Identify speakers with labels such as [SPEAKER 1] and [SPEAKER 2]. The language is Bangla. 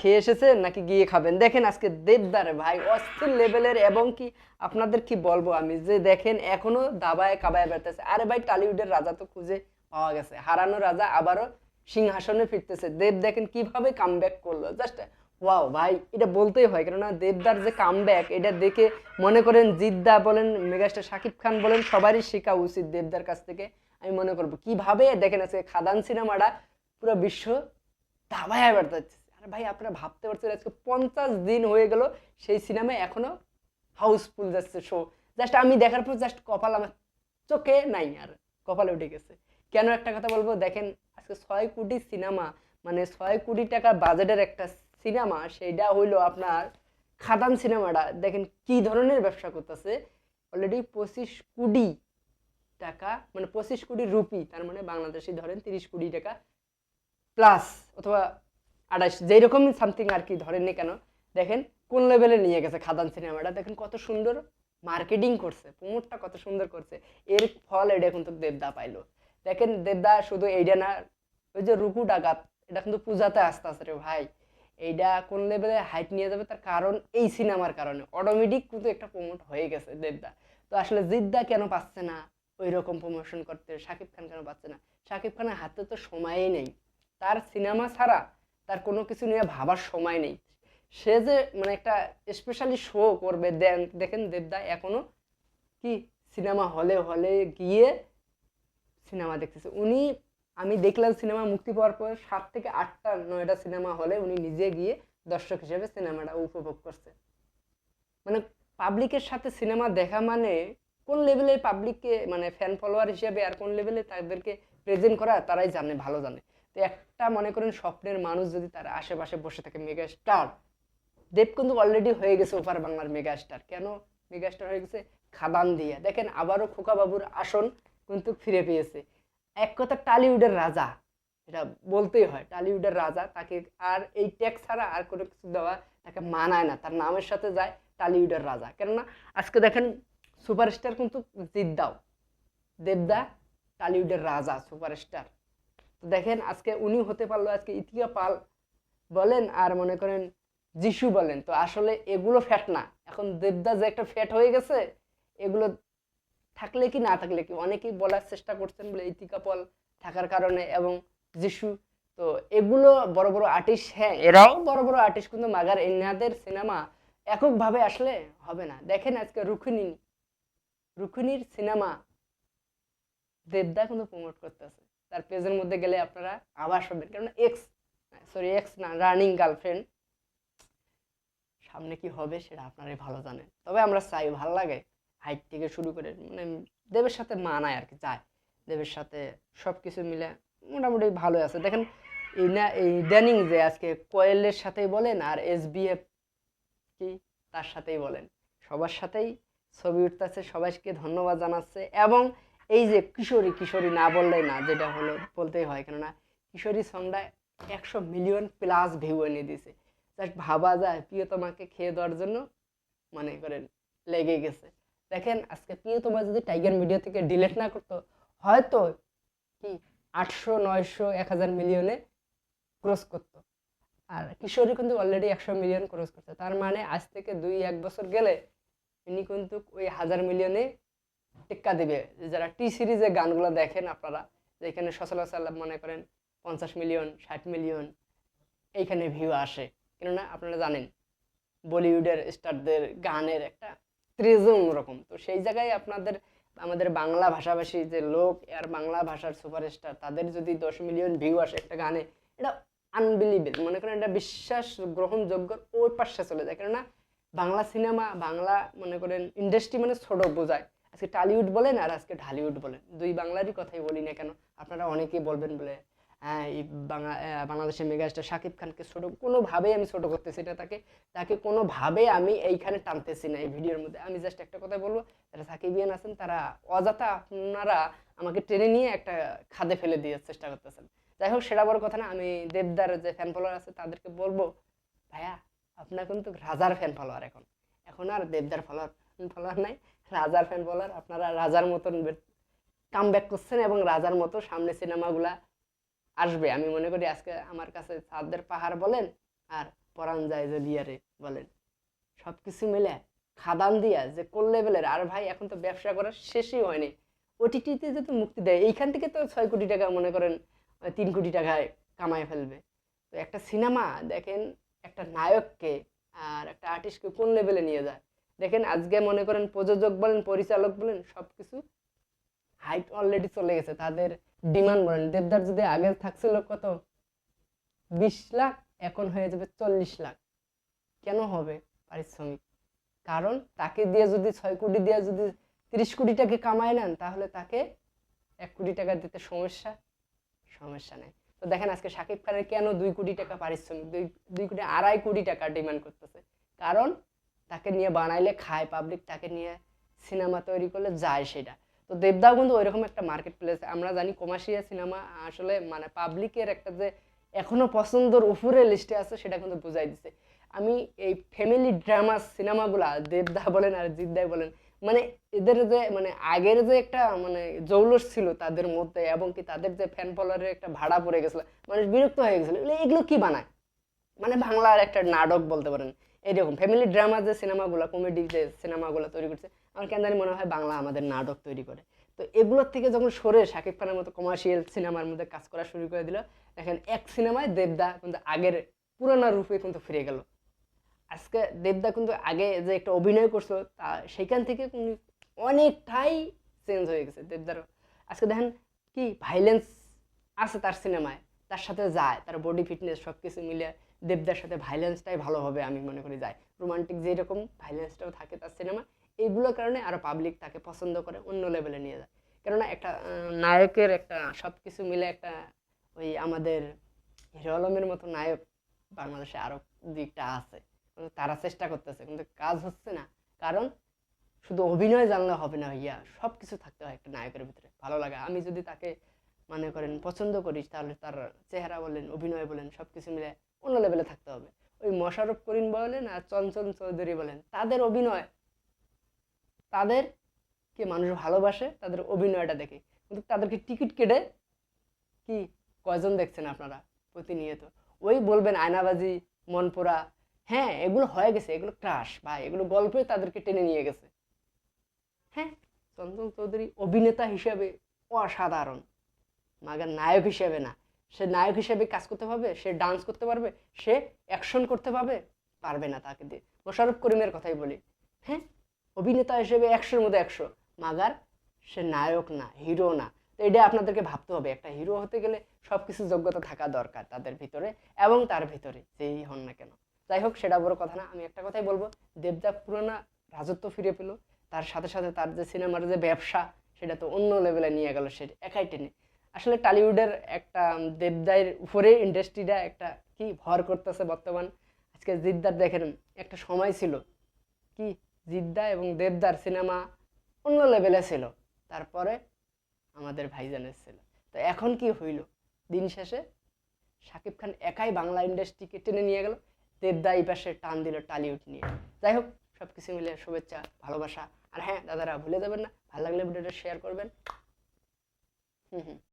[SPEAKER 1] খেয়ে এসেছেন নাকি গিয়ে খাবেন? দেখেন আজকে দেবদার ভাই, অস্থির লেভেলের এবং কি আপনাদের কি বলব আমি? যে দেখেন এখনও দাবায় কাবায় বেড়তেছে আরে ভাই, টালিউডের রাজা তো খুঁজে পাওয়া গেছে। হারানো রাজা আবারও সিংহাসনে ফিরতেছে। দেব দেখেন কীভাবে কামব্যাক করল। জাস্ট ওয়াও ভাই, এটা বলতেই হয়। কেননা দেবদার যে কামব্যাক এটা দেখে মনে করেন জিদ্দা বলেন, মেগাস্টার শাকিব খান বলেন, সবারই শেখা উচিত দেবদার কাছ থেকে। আমি মনে করব, কীভাবে দেখেন আজকে খাদান সিনেমাটা পুরো বিশ্ব দাবায় বেড়াচ্ছে আরে ভাই আপনারা ভাবতে পারছেন আজকে পঞ্চাশ দিন হয়ে গেল, সেই সিনেমায় এখনও হাউসফুল যাচ্ছে শো জাস্ট আমি দেখার পর জাস্ট কপাল আমার চোখে নাই আর, কপালে উঠে গেছে। কেন একটা কথা বলব? দেখেন, আজকে ছয় কোটি সিনেমা মানে ছয় কোটি টাকা বাজেটের একটা সিনেমা সেইটা হইল আপনার খাদান সিনেমাটা দেখেন কি ধরনের ব্যবসা করতেছে। অলরেডি পঁচিশ কোটি টাকা মানে পঁচিশ কোটি রুপি, তার মানে বাংলাদেশি ধরেন তিরিশ কোটি টাকা প্লাস অথবা আঠাশ যেই রকম সামথিং আর কি ধরেননি কেন? দেখেন কোন লেভেলে নিয়ে গেছে খাদান সিনেমাটা। দেখেন কত সুন্দর মার্কেটিং করছে প্রমোটটা কত সুন্দর করছে। এর ফল এটা কিন্তু দেবদা পাইলো। দেখেন দেবদা শুধু এইটা না, ওই যে রুকু ডাকাত, এটা কিন্তু পূজাতে আসতে আসে রে ভাই। এইটা কোন লেভেলে হাইট নিয়ে যাবে তার কারণ এই সিনেমার কারণে। অটোমেটিক কিন্তু একটা প্রমোট হয়ে গেছে দেবদা। তো আসলে জিদ্দা কেন পাচ্ছে না? ওই রকম প্রমোশন করতে, শাকিব খান কেন পাচ্ছে না? শাকিব খানের হাতে তো সময়ই নেই। তার সিনেমা ছাড়া তার কোনো কিছু নিয়ে ভাবার সময় নেই। সে যে মানে একটা স্পেশালি শো করবে, দেন, দেখেন দেবদা এখনও কি সিনেমা হলে হলে গিয়ে সিনেমা দেখতেছে। উনি, আমি দেখলাম সিনেমা মুক্তি পাওয়ার পর সাত থেকে আটটা, নয়টা সিনেমা হলে উনি নিজে গিয়ে দর্শক হিসেবে সিনেমাটা উপভোগ করছে। মানে পাবলিকের সাথে সিনেমা দেখা মানে কোন লেভেলে পাবলিককে মানে ফ্যান ফলোয়ার হিসেবে আর কোন লেভেলে তাদেরকে প্রেজেন্ট করা, তারাই জানে, ভালো জানে। তো একটা মনে করেন স্বপ্নের মানুষ যদি তার আশেপাশে বসে থাকে মেগা স্টার দেব কিন্তু অলরেডি হয়ে গেছে ওপার বাংলার মেগা স্টার কেন? মেগা স্টার হয়ে গেছে খাদান দিয়ে। দেখেন আবারও খোকা বাবুর আসন কিন্তু ফিরে পেয়েছে। এক কথা টালিউডের রাজা, এটা বলতেই হয়, টালিউডের রাজা তাকে আর এই ট্যাক্স ছাড়া আর কোনো কিছু দেওয়া তাকে মানায় না। তার নামের সাথে যায় টালিউডের রাজা। কেননা আজকে দেখেন সুপারস্টার কিন্তু জিদ্দাও। দেবদা, টালিউডের রাজা, সুপারস্টার। তো দেখেন, আজকে উনি হতে পারল, আজকে ইতিকা পাল বলেন আর মনে করেন যিশু বলেন। তো আসলে এগুলো ফ্যাট না। এখন দেবদা যে একটা ফ্যাট হয়ে গেছে, এগুলো থাকলে কি না থাকলে কি? অনেকেই বলার চেষ্টা করছেন বলে ইতিকা পল থাকার কারণে এবং যিশু। তো এগুলো বড় বড় আর্টিস্ট হ্যাঁ এরাও বড় বড় আর্টিস্ট কিন্তু মাগার এনাদের সিনেমা এককভাবে আসলে হবে না। দেখেন আজকে রুখিনী রুখিনীর সিনেমা দেবদা কিন্তু প্রমোট করতেছে। তার পেজের মধ্যে গেলে আপনারা আবার শুনবেন। কারণ এক্স সরি এক্স না রানিং গার্লফ্রেন্ড সামনে কি হবে সেটা আপনারাই ভালো জানেন। তবে আমরা চাই, ভালো লাগে হাইট থেকে শুরু করে মানে দেবের সাথে মানায় আর কি, যায়। দেবের সাথে সব কিছু মিলে মোটামুটি ভালো আছে। দেখেন, এই না, এই ইদানিং যে আজকে কোয়েলের সাথেই বলেন আর এস কি, তার সাথেই বলেন। সবার সাথেই ছবি উঠতেছে, সবাইকে ধন্যবাদ জানাচ্ছে এবং এই যে কিশোরী কিশোরী না বললেই না, যেটা হলো, বলতেই হয়। কেননা কিশোরী সংটা একশো মিলিয়ন প্লাস ভিউ এনে দিছে জাস্ট ভাবা যায়, প্রিয়তমাকে খেয়ে দেওয়ার জন্য মনে করেন লেগে গেছে। দেখেন, আজকে প্রিয়তমা যদি টাইগার মিডিয়া থেকে ডিলেট না করতো, হয়তো কি আটশো, নয়শো, এক হাজার মিলিয়নে ক্রস করতো। আর কিশোরী কিন্তু অলরেডি একশো মিলিয়ন ক্রস করছে। তার মানে আজ থেকে দুই, এক বছর গেলে, ইনি কিন্তু ওই হাজার মিলিয়নে টেক্কা দিবে। যারা টি সিরিজে গানগুলো দেখেন আপনারা যেখানে সচরাচর মনে করেন পঞ্চাশ মিলিয়ন, ষাট মিলিয়ন, এইখানে ভিউ আসে। কেননা আপনারা জানেন, বলিউডের স্টারদের গানের একটা ক্রেজ অন্যরকম তো সেই জায়গায় আপনাদের, আমাদের বাংলা ভাষাভাষী যে লোক আর বাংলা ভাষার সুপারস্টার, তাদের যদি দশ মিলিয়ন ভিউ আসে একটা গানে, এটা আনবিলিবেল মনে করেন এটা বিশ্বাস গ্রহণযোগ্য ওই পাশে চলে যায়। কেননা বাংলা সিনেমা, বাংলা মনে করেন ইন্ডাস্ট্রি মানে ছোট বোঝায়। আজকে টালিউড বলেন আর আজকে ঢালিউড বলেন। দুই বাংলারই কথাই বলি না কেন, আপনারা অনেকেই বলবেন বলে হ্যাঁ এই বাংলা বাংলাদেশের মেগাস্টার শাকিব খানকে ছোটো, কোনোভাবেই আমি ছোট করতেছি না তাকে তাকে কোনোভাবে আমি এইখানে টানতেছি না এই ভিডিওর মধ্যে। আমি জাস্ট একটা কথা বলব, যারা সাকিবিয়ান আছেন, তারা অযথা আপনারা আমাকে টেনে নিয়ে একটা খাদে ফেলে দিয়ে চেষ্টা করতেছেন। যাই হোক, সেটা বড় কথা না, আমি দেবদার যে ফ্যান ফলোয়ার আছে, তাদেরকে বলব, ভাইয়া, আপনার কিন্তু রাজার ফ্যান ফলোয়ার এখন। এখন আর দেবদার ফলোয়ার ফলোয়ার নাই। রাজার ফ্যান বলার, আপনারা রাজার মতন কাম ব্যাক করছেন এবং রাজার মতো সামনে সিনেমাগুলা আসবে। আমি মনে করি আজকে আমার কাছে চাঁদের পাহাড় বলেন আর পরান যায় যে লিয়ারে বলেন। সব কিছু মিলে খাদান দিয়া যে কোন লেভেলের আর ভাই এখন তো ব্যবসা করার শেষই হয়নি। ওটিটিতে যে তো মুক্তি দেয়, এইখান থেকে তো ছয় কোটি টাকা মনে করেন তিন কোটি টাকায় কামায় ফেলবে। তো একটা সিনেমা দেখেন, একটা নায়ককে আর একটা আর্টিস্টকে কোন লেভেলে নিয়ে যায়? দেখেন, আজকে মনে করেন প্রযোজক বলেন, পরিচালক বলেন সব কিছু হাইট অলরেডি চলে গেছে। তাদের ডিমান্ড বলেন, দেবদার যদি আগে থাকছিল কত? বিশ লাখ, এখন হয়ে যাবে চল্লিশ লাখ। কেন হবে পারিশ্রমিক? কারণ তাকে দিয়ে যদি ছয় কোটি দিয়ে যদি তিরিশ কোটি টাকা কামায় নেন, তাহলে তাকে এক কোটি টাকা দিতে সমস্যা? সমস্যা নেই। তো দেখেন, আজকে শাকিব খানের কেন দুই কোটি টাকা পারিশ্রমিক, দুই দুই কোটি, আড়াই কোটি টাকা ডিমান্ড করতেছে? কারণ তাকে নিয়ে বানাইলে খায় পাবলিক তাকে নিয়ে সিনেমা তৈরি করলে যায় সেটা। তো দেবদাও কিন্তু ওইরকম একটা মার্কেট প্লেস আমরা জানি কমার্শিয়াল সিনেমা আসলে মানে পাবলিকের একটা যে এখনও পছন্দর উপরে লিস্টে আছে সেটা কিন্তু বুঝাই দিছে। আমি এই ফ্যামিলি ড্রামা সিনেমাগুলা দেবদা বলেন আর জিদ্দাই বলেন মানে এদের যে মানে আগের যে একটা মানে জৌলস ছিল তাদের মধ্যে এবং কি তাদের যে ফ্যান ফলোয়ারের একটা ভাড়া পড়ে গেছিল, মানুষ বিরক্ত হয়ে গেছিল, এগুলো কি বানায়? মানে বাংলার একটা নাটক বলতে পারেন। এইরকম ফ্যামিলি ড্রামা যে সিনেমাগুলো কমেডি যে সিনেমাগুলো তৈরি করছে, আমার কেন জানি মনে হয় বাংলা আমাদের নাটক তৈরি করে। তো এগুলোর থেকে যখন সরে শাকিব খানের মতো কমার্শিয়াল সিনেমার মধ্যে কাজ করা শুরু করে দিল, দেখেন এক সিনেমায় দেবদা কিন্তু আগের পুরোনো রূপে কিন্তু ফিরে গেল। আজকে দেবদা কিন্তু আগে যে একটা অভিনয় করছিল তা সেখান থেকে অনেকটাই চেঞ্জ হয়ে গেছে দেবদার আজকে দেখেন কি ভাইলেন্স আছে তার সিনেমায় তার সাথে যায়, তার বডি ফিটনেস সব কিছু মিলে দেবদার সাথে ভাইলেন্সটাই ভালো হবে আমি মনে করি যায়। রোমান্টিক যেরকম ভাইলেন্সটাও থাকে তার সিনেমা এইগুলোর কারণে আরও পাবলিক তাকে পছন্দ করে, অন্য লেভেলে নিয়ে যায়। কেননা একটা নায়কের একটা সব কিছু মিলে একটা ওই আমাদের হিরো আলমের মতো নায়ক বাংলাদেশে আরও দিকটা আছে। তারা চেষ্টা করতেছে, কিন্তু কাজ হচ্ছে না। কারণ শুধু অভিনয় জানলে হবে না ইয়া সব কিছু থাকতে হয় একটা নায়কের ভিতরে। ভালো লাগা। আমি যদি তাকে মনে করেন পছন্দ করি, তাহলে তার চেহারা বলেন, অভিনয় বলেন সব কিছু মিলে অন্য লেভেলে থাকতে হবে। ওই মোশারফ করিম বলেন আর চঞ্চল চৌধুরী বলেন, তাদের অভিনয় তাদেরকে মানুষ ভালোবাসে, তাদের অভিনয়টা দেখে। কিন্তু তাদেরকে টিকিট কেটে কি কয়জন দেখছেন আপনারা প্রতিনিয়ত? ওই বলবেন আয়নাবাজি, মনপুরা হ্যাঁ এগুলো হয়ে গেছে, এগুলো ক্রাশ বা এগুলো গল্পে তাদেরকে টেনে নিয়ে গেছে। হ্যাঁ চঞ্চল চৌধুরী অভিনেতা হিসেবে অসাধারণ, মাগার নায়ক হিসেবে না। সে নায়ক হিসেবে কাজ করতে পারবে, সে ডান্স করতে পারবে, সে অ্যাকশন করতে পারবে পারবে না তাকে দিয়ে। মোশারফ করিমের কথাই বলি হ্যাঁ? অভিনেতা হিসেবে একশোর মধ্যে একশো, মাগার সে নায়ক না হিরো না। তো এটা আপনাদেরকে ভাবতে হবে, একটা হিরো হতে গেলে সব কিছু যোগ্যতা থাকা দরকার তাদের ভিতরে এবং তার ভিতরে, যেই হন না কেন। যাই হোক, সেটা বড় কথা না, আমি একটা কথাই বলব দেবদা পুরোনো রাজত্ব ফিরে পেল, তার সাথে সাথে তার যে সিনেমার যে ব্যবসা, সেটা তো অন্য লেভেলে নিয়ে গেল সে, একাই টেনে। আসলে টলিউডের একটা দেবদায়ের উপরে ইন্ডাস্ট্রিটা একটা কি ভর করতেছে বর্তমান। আজকে জিদ্দার দেখেন, একটা সময় ছিল কি জিদ্দা এবং দেবদার সিনেমা অন্য লেভেলে ছিল, তারপরে আমাদের ভাইজানের ছিল। তো এখন কি হইল? দিন শেষে শাকিব খান একাই বাংলা ইন্ডাস্ট্রিকে টেনে নিয়ে গেল, দেবদা এই পাশে টান দিল টালিউড নিয়ে। যাই হোক সব কিছু মিলে শুভেচ্ছা, ভালোবাসা। আর হ্যাঁ দাদারা ভুলে যাবেন না, ভালো লাগলে ভিডিওটা শেয়ার করবেন। হুম হুম।